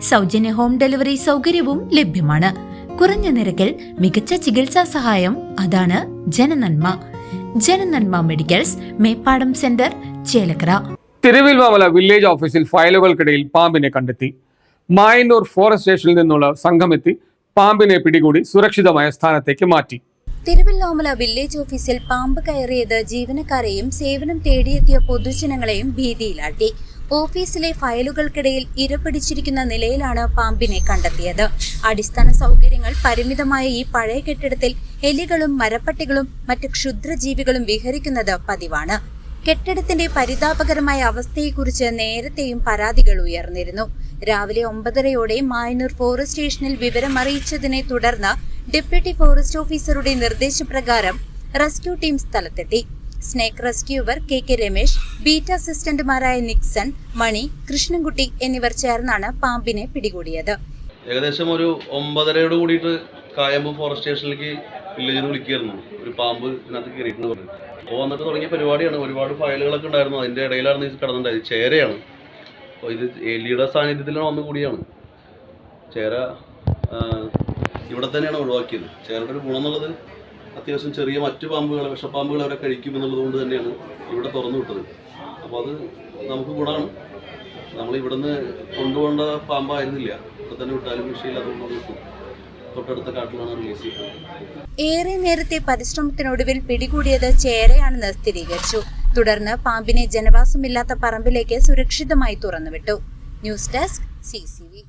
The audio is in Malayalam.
സൗജന്യ ഹോം ഡെലിവറി സൗകര്യവും ലഭ്യമാണ്. കുറഞ്ഞ നിരക്കിൽ മികച്ച ചികിത്സാ സഹായം അതാണ് Janananma. Janananma medicals Meppadam centre Chelakkara. Thiruvilwamala village ഓഫീസിൽ ഫയലുകൾക്കിടയിൽ പാമ്പിനെ കണ്ടെത്തി. മായന്നൂർ ഫോറസ്റ്റ് സ്റ്റേഷനിൽ നിന്നുള്ള സംഘമെത്തി പാമ്പിനെ പിടികൂടി സുരക്ഷിതമായ സ്ഥാനത്തേക്ക് മാറ്റി. തിരുവല്ലോമല വില്ലേജ് ഓഫീസിൽ പാമ്പ് കയറിയത് ജീവനക്കാരെയും സേവനം തേടിയെത്തിയ പൊതുജനങ്ങളെയും ഭീതിയിലാട്ടി. ഓഫീസിലെ ഫയലുകൾക്കിടയിൽ ഇരപിടിച്ചിരിക്കുന്ന നിലയിലാണ് പാമ്പിനെ കണ്ടെത്തിയത്. അടിസ്ഥാന സൗകര്യങ്ങൾ പരിമിതമായ ഈ പഴയ കെട്ടിടത്തിൽ എലികളും മരപ്പട്ടികളും മറ്റ് ക്ഷുദ്രജീവികളും വിഹരിക്കുന്നത് പതിവാണ്. കെട്ടിടത്തിന്റെ പരിതാപകരമായ അവസ്ഥയെക്കുറിച്ച് നേരത്തെയും പരാതികൾ ഉയർന്നിരുന്നു. രാവിലെ ഒമ്പതരയോടെ മായന്നൂർ ഫോറസ്റ്റ് സ്റ്റേഷനിൽ വിവരമറിയിച്ചതിനെ തുടർന്ന് ഡെപ്യൂട്ടി ഫോറസ്റ്റ് ഓഫീസറുടെ നിർദ്ദേശപ്രകാരം റെസ്ക്യൂ ടീം സ്ഥലത്തെത്തി. Snake rescuer K K Ramesh beat അസിസ്റ്റന്റുമാരായ Nixon Mani Krishnankutty എന്നിവർ ചേർന്നാണ് പാമ്പിനെ പിടികൂടിയത്. ഏകദേശം ഒരു ഒമ്പതരയോട് കൂടിയിട്ട് കായമ്പ് ഫോറസ്റ്റ് സ്റ്റേഷനിലേക്ക് വില്ലേജിൽ വിളിക്കുകയായിരുന്നു. ഒരു പാമ്പ് ഇതിനകത്ത് കയറിയിട്ടുണ്ട് പറഞ്ഞു അപ്പോൾ വന്നിട്ട് തുടങ്ങിയ പരിപാടിയാണ്. ഒരുപാട് ഫയലുകളൊക്കെ ഉണ്ടായിരുന്നു. അതിന്റെ ഇടയിലാണ് ഇത് കിടന്നിട്ടുണ്ടായത് ചേരയാണ്. അപ്പോൾ ഇത് എലിയുടെ സാന്നിധ്യത്തിലാണ് വന്നു കൂടിയാണ്. ചേര ഇവിടെ തന്നെയാണ് ഒഴിവാക്കിയത്. ചേരയുടെ ഒരു ഗുണം എന്നുള്ളത് അത്യാവശ്യം ചെറിയ മറ്റു പാമ്പുകൾ വിഷപ്പാമ്പുകൾ അവരെ കഴിക്കും എന്നുള്ളത് കൊണ്ട് തന്നെയാണ് ഇവിടെ തുറന്നു വിട്ടത്. അപ്പോൾ അത് നമുക്ക് ഗുണമാണ്. നമ്മൾ ഇവിടുന്ന് കൊണ്ടുപോകേണ്ട പാമ്പായിരുന്നില്ല. ഇവിടെ തന്നെ വിട്ടാലും വിഷയമില്ലാത്തതുകൊണ്ട് കിട്ടും തൊട്ടടുത്ത ഏറെ നേരത്തെ പരിശ്രമത്തിനൊടുവിൽ പിടികൂടിയത് ചേരയാണെന്ന് സ്ഥിരീകരിച്ചു. തുടർന്ന് പാമ്പിനെ ജനവാസമില്ലാത്ത പറമ്പിലേക്ക് സുരക്ഷിതമായി തുറന്നുവിട്ടു. News desk C